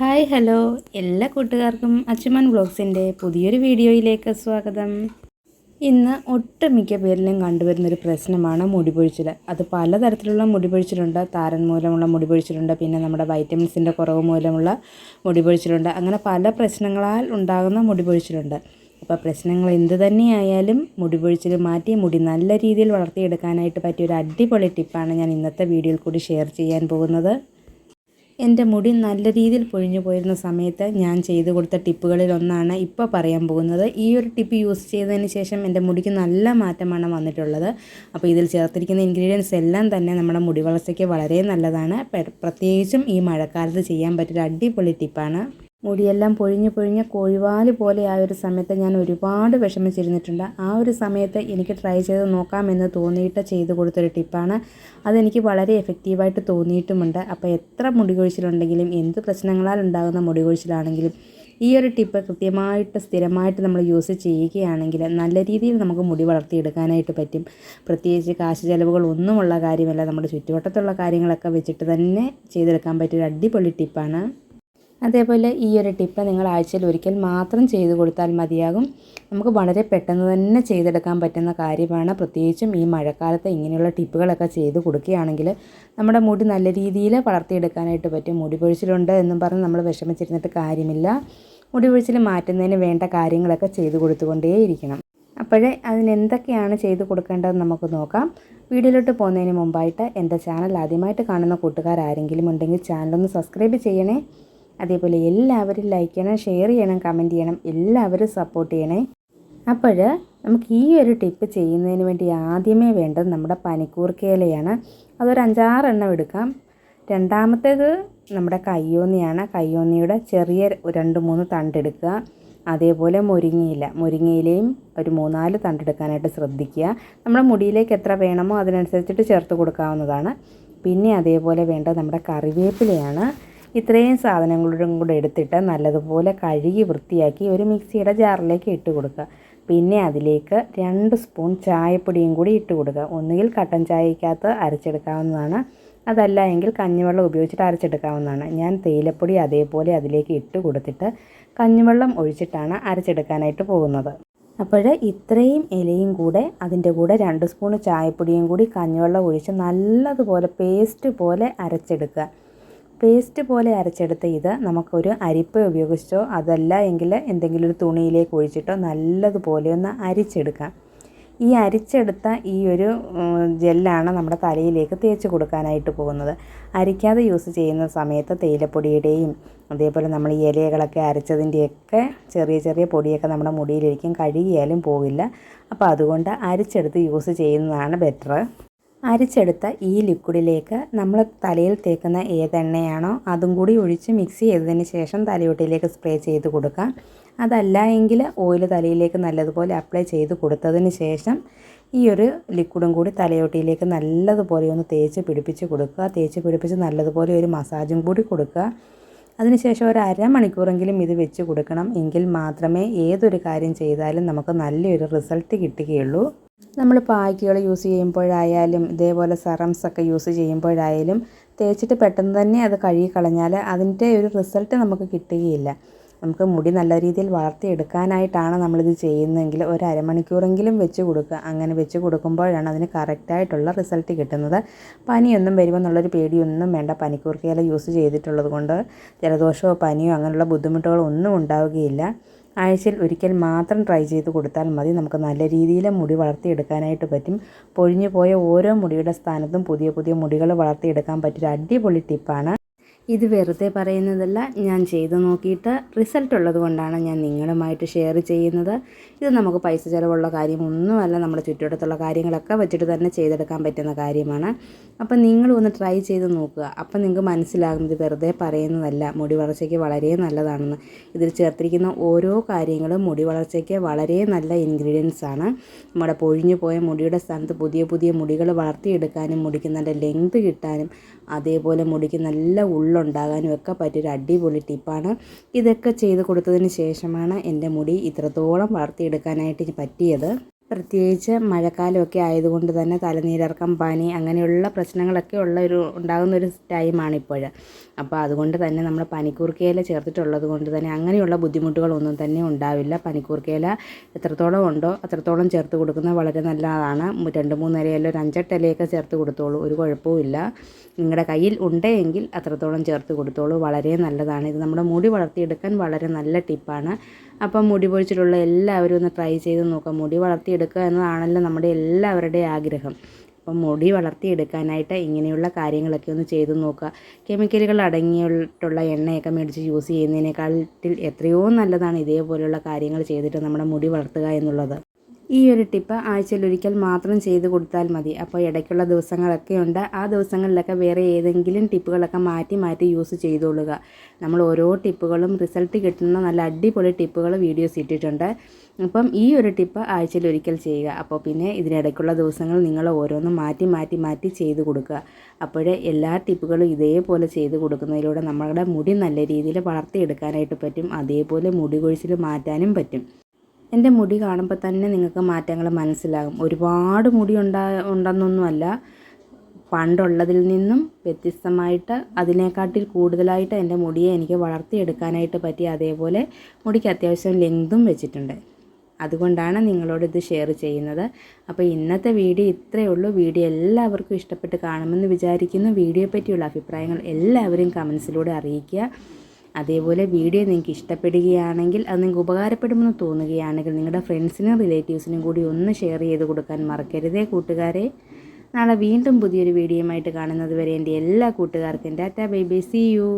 Hi hello. എല്ലാ കൂട്ടുകാർക്കും അച്ചുമൻ വ്ളോഗ്സിന്റെ പുതിയൊരു വീഡിയോയിലേക്ക് സ്വാഗതം. ഇന്ന് ഒട്ടുമിക്ക പേരിലും കണ്ടുവരുന്നൊരു പ്രശ്നമാണ് മുടിപൊഴിച്ചിൽ. അത് പലതരത്തിലുള്ള മുടിപൊഴിച്ചിലുണ്ട്. താരൻ മൂലമുള്ള മുടിപൊഴിച്ചിലുണ്ട്. പിന്നെ നമ്മുടെ വൈറ്റമിൻസിന്റെ കുറവ് മൂലമുള്ള മുടിപൊഴിച്ചിലുണ്ട്. അങ്ങനെ പല പ്രശ്നങ്ങളാൽ ഉണ്ടാകുന്ന മുടിപൊഴിച്ചിലുണ്ട്. അപ്പോൾ പ്രശ്നങ്ങൾ എന്ത് തന്നെയായാലും മുടിപൊഴിച്ചിൽ മാറ്റി മുടി നല്ല രീതിയിൽ വളർത്തിയെടുക്കാനായിട്ട് പറ്റിയ ഒരു അടിപൊളി ടിപ്പാണ് ഞാൻ ഇന്നത്തെ വീഡിയോയിൽ കൂടി ഷെയർ ചെയ്യാൻ പോകുന്നത്. എന്റെ മുടി നല്ല രീതിയിൽ പൊഴിഞ്ഞു പോയിരുന്ന സമയത്ത് ഞാൻ ചെയ്തു കൊടുത്ത ടിപ്പുകളിൽ ഒന്നാണ് ഇപ്പോൾ പറയാൻ പോകുന്നത്. ഈ ഒരു ടിപ്പ് യൂസ് ചെയ്തതിന് ശേഷം എന്റെ മുടിക്ക് നല്ല മാറ്റമാണ് വന്നിട്ടുള്ളത്. അപ്പോൾ ഇതിൽ ചേർത്തിരിക്കുന്ന ഇൻഗ്രീഡിയൻസ് എല്ലാം തന്നെ നമ്മുടെ മുടി വളർച്ചയ്ക്ക് വളരെ നല്ലതാണ്. പ്രത്യേകിച്ചും ഈ മഴക്കാലത്ത് ചെയ്യാൻ പറ്റിയൊരു അടിപൊളി ടിപ്പാണ്. മുടിയെല്ലാം പൊഴിഞ്ഞ് പൊഴിഞ്ഞ് കോഴിവാൽ പോലെ ആ ഒരു സമയത്ത് ഞാൻ ഒരുപാട് വിഷമിച്ചിരുന്നിട്ടുണ്ട്. ആ ഒരു സമയത്ത് എനിക്ക് ട്രൈ ചെയ്ത് നോക്കാമെന്ന് തോന്നിയിട്ട് ചെയ്ത് കൊടുത്തൊരു ടിപ്പാണ് അതെനിക്ക് വളരെ എഫക്റ്റീവായിട്ട് തോന്നിയിട്ടുമുണ്ട്. അപ്പോൾ എത്ര മുടി കൊഴിച്ചിലുണ്ടെങ്കിലും എന്ത് പ്രശ്നങ്ങളാൽ ഉണ്ടാകുന്ന മുടി കൊഴിച്ചിലാണെങ്കിലും ഈ ഒരു ടിപ്പ് കൃത്യമായിട്ട് സ്ഥിരമായിട്ട് നമ്മൾ യൂസ് ചെയ്യുകയാണെങ്കിൽ നല്ല രീതിയിൽ നമുക്ക് മുടി വളർത്തിയെടുക്കാനായിട്ട് പറ്റും. പ്രത്യേകിച്ച് കാശ് ചിലവുകൾ ഒന്നുമുള്ള കാര്യമല്ല. നമ്മുടെ ചുറ്റുവട്ടത്തുള്ള കാര്യങ്ങളൊക്കെ വെച്ചിട്ട് തന്നെ ചെയ്തെടുക്കാൻ പറ്റിയൊരു അടിപൊളി ടിപ്പാണ് അതേപോലെ ഈ ഒരു ടിപ്പ് നിങ്ങൾ ആഴ്ചയിൽ ഒരിക്കൽ മാത്രം ചെയ്തു കൊടുത്താൽ മതിയാകും. നമുക്ക് വളരെ പെട്ടെന്ന് തന്നെ ചെയ്തെടുക്കാൻ പറ്റുന്ന കാര്യമാണ്. പ്രത്യേകിച്ചും ഈ മഴക്കാലത്ത് ഇങ്ങനെയുള്ള ടിപ്പുകളൊക്കെ ചെയ്ത് കൊടുക്കുകയാണെങ്കിൽ നമ്മുടെ മുടി നല്ല രീതിയിൽ വളർത്തിയെടുക്കാനായിട്ട് പറ്റും. മുടി പൊഴിച്ചിലുണ്ട് എന്നും പറഞ്ഞ് നമ്മൾ വിഷമിച്ചിരുന്നിട്ട് കാര്യമില്ല. മുടി പൊഴിച്ചിൽ മാറ്റുന്നതിന് വേണ്ട കാര്യങ്ങളൊക്കെ ചെയ്തു കൊടുത്തുകൊണ്ടേയിരിക്കണം. അപ്പോഴേ അതിനെന്തൊക്കെയാണ് ചെയ്തു കൊടുക്കേണ്ടതെന്ന് നമുക്ക് നോക്കാം. വീഡിയോയിലോട്ട് പോകുന്നതിന് മുമ്പായിട്ട് എന്റെ ചാനൽ ആദ്യമായിട്ട് കാണുന്ന കൂട്ടുകാർ ആരെങ്കിലും ഉണ്ടെങ്കിൽ ചാനലൊന്ന് സബ്സ്ക്രൈബ് ചെയ്യണേ. അതേപോലെ എല്ലാവരും ലൈക്ക് ചെയ്യണം ഷെയർ ചെയ്യണം കമന്റ് ചെയ്യണം എല്ലാവരും സപ്പോർട്ട് ചെയ്യണേ. അപ്പോൾ നമുക്ക് ഈ ഒരു ടിപ്പ് ചെയ്യുന്നതിന് വേണ്ടി ആദ്യമേ വേണ്ടത് നമ്മുടെ പനിക്കൂർക്കയിലയാണ് അതൊരു അഞ്ചാറെണ്ണം എടുക്കാം. രണ്ടാമത്തേത് നമ്മുടെ കയ്യോന്നിയാണ്. കയ്യോന്നിയുടെ ചെറിയ രണ്ട് മൂന്ന് തണ്ടെടുക്കുക അതേപോലെ മുരിങ്ങയില. മുരിങ്ങയിലയും ഒരു മൂന്നാൽ തണ്ടെടുക്കാനായിട്ട് ശ്രദ്ധിക്കുക. നമ്മുടെ മുടിയിലേക്ക് എത്ര വേണമോ അതിനനുസരിച്ചിട്ട് ചേർത്ത് കൊടുക്കാവുന്നതാണ്. പിന്നെ അതേപോലെ വേണ്ടത് നമ്മുടെ കറിവേപ്പിലയാണ്. ഇത്രയും സാധനങ്ങളും കൂടെ എടുത്തിട്ട് നല്ലതുപോലെ കഴുകി വൃത്തിയാക്കി ഒരു മിക്സിയുടെ ജാറിലേക്ക് ഇട്ട് കൊടുക്കുക. പിന്നെ അതിലേക്ക് രണ്ട് സ്പൂൺ ചായപ്പൊടിയും കൂടി ഇട്ട് കൊടുക്കുക. ഒന്നുകിൽ കട്ടൻ ചായക്കകത്ത് അരച്ചെടുക്കാവുന്നതാണ്. അതല്ല എങ്കിൽ കഞ്ഞിവെള്ളം ഉപയോഗിച്ചിട്ട് അരച്ചെടുക്കാവുന്നതാണ്. ഞാൻ തേയിലപ്പൊടി അതേപോലെ അതിലേക്ക് ഇട്ട് കൊടുത്തിട്ട് കഞ്ഞിവെള്ളം ഒഴിച്ചിട്ടാണ് അരച്ചെടുക്കാനായിട്ട് പോകുന്നത്. അപ്പോൾ ഇത്രയും ഇലയും കൂടെ അതിന്റെ കൂടെ രണ്ട് സ്പൂൺ ചായപ്പൊടിയും കൂടി കഞ്ഞിവെള്ളം ഒഴിച്ച് നല്ലതുപോലെ പേസ്റ്റ് പോലെ അരച്ചെടുക്കുക. പേസ്റ്റ് പോലെ അരച്ചെടുത്ത ഇത് നമുക്കൊരു അരിപ്പ ഉപയോഗിച്ചോ അതല്ല എങ്കിൽ എന്തെങ്കിലും ഒരു തുണിയിലേക്ക് ഒഴിച്ചിട്ടോ നല്ലതുപോലെ ഒന്ന് അരിച്ചെടുക്കാം. ഈ അരിച്ചെടുത്ത ഈ ഒരു ജെല്ലാണ് നമ്മുടെ തലയിലേക്ക് തേച്ച് കൊടുക്കാനായിട്ട് പോകുന്നത്. അരിക്കാതെ യൂസ് ചെയ്യുന്ന സമയത്ത് തേയിലപ്പൊടിയുടെയും അതേപോലെ നമ്മൾ ഈ ഇലകളൊക്കെ അരച്ചതിന്റെയൊക്കെ ചെറിയ ചെറിയ പൊടിയൊക്കെ നമ്മുടെ മുടിയിലിരിക്കും കഴുകിയാലും പോവില്ല. അപ്പോൾ അതുകൊണ്ട് അരിച്ചെടുത്ത് യൂസ് ചെയ്യുന്നതാണ് ബെറ്റർ അരിച്ചെടുത്ത ഈ ലിക്വിഡിലേക്ക് നമ്മൾ തലയിൽ തേക്കുന്ന ഏതെണ്ണയാണോ അതും കൂടി ഒഴിച്ച് മിക്സ് ചെയ്തതിന് ശേഷം തലയോട്ടിലേക്ക് സ്പ്രേ ചെയ്ത് കൊടുക്കാം. അതല്ല എങ്കിൽ ഓയിൽ തലയിലേക്ക് നല്ലതുപോലെ അപ്ലൈ ചെയ്ത് കൊടുത്തതിന് ശേഷം ഈ ഒരു ലിക്വിഡും കൂടി തലയോട്ടിയിലേക്ക് നല്ലതുപോലെ ഒന്ന് തേച്ച് പിടിപ്പിച്ച് കൊടുക്കുക. തേച്ച് പിടിപ്പിച്ച് നല്ലതുപോലെ ഒരു മസാജും കൂടി കൊടുക്കുക. അതിനുശേഷം ഒരു അരമണിക്കൂറെങ്കിലും ഇത് വെച്ച് കൊടുക്കണം. എങ്കിൽ മാത്രമേ ഏതൊരു കാര്യം ചെയ്താലും നമുക്ക് നല്ലൊരു റിസൾട്ട് കിട്ടുകയുള്ളൂ. നമ്മൾ പായ്ക്കുകൾ യൂസ് ചെയ്യുമ്പോഴായാലും ഇതേപോലെ സെറംസ് ഒക്കെ യൂസ് ചെയ്യുമ്പോഴായാലും തേച്ചിട്ട് പെട്ടെന്ന് തന്നെ അത് കഴുകി കളഞ്ഞാൽ അതിന്റെ ഒരു റിസൾട്ട് നമുക്ക് കിട്ടുകയില്ല. നമുക്ക് മുടി നല്ല രീതിയിൽ വളർത്തിയെടുക്കാനായിട്ടാണ് നമ്മളിത് ചെയ്യുന്നതെങ്കിൽ ഒരു അരമണിക്കൂറെങ്കിലും വെച്ച് കൊടുക്കുക. അങ്ങനെ വെച്ച് കൊടുക്കുമ്പോഴാണ് അതിന് കറക്റ്റായിട്ടുള്ള റിസൾട്ട് കിട്ടുന്നത്. പനിയൊന്നും വരുമെന്നുള്ളൊരു പേടിയൊന്നും വേണ്ട. പനിക്കൂർക്കയില യൂസ് ചെയ്തിട്ടുള്ളത് കൊണ്ട് ജലദോഷമോ പനിയോ അങ്ങനെയുള്ള ബുദ്ധിമുട്ടുകളോ ഒന്നും ഉണ്ടാവുകയില്ല. ആഴ്ചയിൽ ഒരിക്കൽ മാത്രം ട്രൈ ചെയ്ത് കൊടുത്താൽ മതി. നമുക്ക് നല്ല രീതിയിൽ മുടി വളർത്തിയെടുക്കാനായിട്ട് പറ്റും. പൊഴിഞ്ഞു പോയ ഓരോ മുടിയുടെ സ്ഥാനത്തും പുതിയ പുതിയ മുടികൾ വളർത്തിയെടുക്കാൻ പറ്റിയൊരു അടിപൊളി ടിപ്പാണ് ഇത് വെറുതെ പറയുന്നതല്ല ഞാൻ ചെയ്തു നോക്കിയിട്ട് റിസൾട്ട് ഉള്ളത് കൊണ്ടാണ് ഞാൻ നിങ്ങളുമായിട്ട് ഷെയർ ചെയ്യുന്നത്. ഇത് നമുക്ക് പൈസ ചിലവുള്ള കാര്യമൊന്നുമല്ല നമ്മുടെ ചുറ്റുവട്ടത്തുള്ള കാര്യങ്ങളൊക്കെ വെച്ചിട്ട് തന്നെ ചെയ്തെടുക്കാൻ പറ്റുന്ന കാര്യമാണ്. അപ്പം നിങ്ങളും ഒന്ന് ട്രൈ ചെയ്ത് നോക്കുക. അപ്പം നിങ്ങൾക്ക് മനസ്സിലാകും ഇത് വെറുതെ പറയുന്നതല്ല മുടി വളർച്ചയ്ക്ക് വളരെ നല്ലതാണെന്ന്. ഇതിൽ ചേർത്തിരിക്കുന്ന ഓരോ കാര്യങ്ങളും മുടി വളർച്ചയ്ക്ക് വളരെ നല്ല ഇൻഗ്രീഡിയൻസ് ആണ്. നമ്മുടെ പൊഴിഞ്ഞു പോയ മുടിയുടെ സ്ഥാനത്ത് പുതിയ പുതിയ മുടികൾ വളർത്തിയെടുക്കാനും മുടിക്ക് നല്ല ലെങ്ത് കിട്ടാനും അതേപോലെ മുടിക്ക് നല്ല ഉള്ള ഉണ്ടാകാനും ഒക്കെ പറ്റിയൊരു അടിപൊളി ടിപ്പാണ്. ഇതൊക്കെ ചെയ്ത് കൊടുത്തതിന് ശേഷമാണ് എന്റെ മുടി ഇത്രത്തോളം വളർത്തിയെടുക്കാനായിട്ട് പറ്റിയത്. പ്രത്യേകിച്ച് മഴക്കാലമൊക്കെ ആയതുകൊണ്ട് തന്നെ തലനീരർക്കം പനി അങ്ങനെയുള്ള പ്രശ്നങ്ങളൊക്കെ ഉള്ള ഒരു ഉണ്ടാകുന്ന ഒരു ടൈമാണ് ഇപ്പോൾ അപ്പോൾ അതുകൊണ്ട് തന്നെ നമ്മൾ പനിക്കൂർക്കയില ചേർത്തിട്ടുള്ളത് കൊണ്ട് തന്നെ അങ്ങനെയുള്ള ബുദ്ധിമുട്ടുകളൊന്നും തന്നെ ഉണ്ടാവില്ല. പനിക്കൂർക്കയില എത്രത്തോളം ഉണ്ടോ അത്രത്തോളം ചേർത്ത് കൊടുക്കുന്നത് വളരെ നല്ലതാണ്. രണ്ട് മൂന്ന് ഒരു അഞ്ചെട്ട് ഇലയൊക്കെ ചേർത്ത് കൊടുത്തോളൂ. ഒരു കുഴപ്പവുമില്ല നിങ്ങളുടെ കയ്യിൽ ഉണ്ടെങ്കിൽ അത്രത്തോളം ചേർത്ത് കൊടുത്തോളൂ. വളരെ നല്ലതാണ്. ഇത് നമ്മുടെ മുടി വളർത്തിയെടുക്കാൻ വളരെ നല്ല ടിപ്പാണ്. അപ്പം മുടി പൊഴിച്ചിലുള്ള എല്ലാവരും ഒന്ന് ട്രൈ ചെയ്ത് നോക്കാം മുടി വളർത്തിയെടുക്കുക എന്നതാണല്ലോ നമ്മുടെ എല്ലാവരുടെയും ആഗ്രഹം. അപ്പം മുടി വളർത്തിയെടുക്കാനായിട്ട് ഇങ്ങനെയുള്ള കാര്യങ്ങളൊക്കെ ഒന്ന് ചെയ്ത് നോക്കുക. കെമിക്കലുകൾ അടങ്ങിയിട്ടുള്ള എണ്ണയൊക്കെ മേടിച്ച് യൂസ് ചെയ്യുന്നതിനേക്കാട്ടിൽ എത്രയോ നല്ലതാണ് ഇതേപോലെയുള്ള കാര്യങ്ങൾ ചെയ്തിട്ട് നമ്മുടെ മുടി വളർത്തുക എന്നുള്ളത്. ഈ ഒരു ടിപ്പ് ആഴ്ചയിലൊരിക്കൽ മാത്രം ചെയ്ത് കൊടുത്താൽ മതി. അപ്പോൾ ഇടയ്ക്കുള്ള ദിവസങ്ങളൊക്കെ ഉണ്ട്. ആ ദിവസങ്ങളിലൊക്കെ വേറെ ഏതെങ്കിലും ടിപ്പുകളൊക്കെ മാറ്റി മാറ്റി യൂസ് ചെയ്തോളുക. നമ്മൾ ഓരോ ടിപ്പുകളും റിസൾട്ട് കിട്ടുന്ന നല്ല അടിപൊളി ടിപ്പുകൾ വീഡിയോസ് ഇട്ടിട്ടുണ്ട്. അപ്പം ഈ ഒരു ടിപ്പ് ആഴ്ചയിൽ ഒരിക്കൽ ചെയ്യുക. അപ്പോൾ പിന്നെ ഇതിനിടയ്ക്കുള്ള ദിവസങ്ങൾ നിങ്ങൾ ഓരോന്നും മാറ്റി മാറ്റി മാറ്റി ചെയ്ത് കൊടുക്കുക. അപ്പോഴേ എല്ലാ ടിപ്പുകളും ഇതേപോലെ ചെയ്ത് കൊടുക്കുന്നതിലൂടെ നമ്മളുടെ മുടി നല്ല രീതിയിൽ വളർത്തിയെടുക്കാനായിട്ട് പറ്റും. അതേപോലെ മുടി കൊഴിച്ചിൽ മാറ്റാനും പറ്റും. എന്റെ മുടി കാണുമ്പോൾ തന്നെ നിങ്ങൾക്ക് മാറ്റങ്ങൾ മനസ്സിലാകും. ഒരുപാട് മുടി ഉണ്ടാ ഉണ്ടെന്നൊന്നുമല്ല. പണ്ടുള്ളതിൽ നിന്നും വ്യത്യസ്തമായിട്ട് അതിനെക്കാട്ടിൽ കൂടുതലായിട്ട് എന്റെ മുടിയെ എനിക്ക് വളർത്തിയെടുക്കാനായിട്ട് പറ്റി അതേപോലെ മുടിക്ക് അത്യാവശ്യം ലെങ്തും വെച്ചിട്ടുണ്ട്. അതുകൊണ്ടാണ് നിങ്ങളോട് ഇത് ഷെയർ ചെയ്യുന്നത്. അപ്പോൾ ഇന്നത്തെ വീഡിയോ ഇത്രയേ ഉള്ളൂ. വീഡിയോ എല്ലാവർക്കും ഇഷ്ടപ്പെട്ട് കാണുമെന്ന് വിചാരിക്കുന്നു. വീഡിയോയെ പറ്റിയുള്ള അഭിപ്രായങ്ങൾ എല്ലാവരും കമൻസിലൂടെ അറിയിക്കുക. അതേപോലെ വീഡിയോ നിങ്ങൾക്ക് ഇഷ്ടപ്പെടുകയാണെങ്കിൽ അത് നിങ്ങൾക്ക് ഉപകാരപ്പെടുമെന്ന് തോന്നുകയാണെങ്കിൽ നിങ്ങളുടെ ഫ്രണ്ട്സിനും റിലേറ്റീവ്സിനും കൂടി ഒന്ന് ഷെയർ ചെയ്ത് കൊടുക്കാൻ മറക്കരുതേ കൂട്ടുകാരെ. നാളെ വീണ്ടും പുതിയൊരു വീഡിയോയുമായിട്ട് കാണുന്നത് വരെ എന്റെ എല്ലാ കൂട്ടുകാർക്കും tata bye bye see you.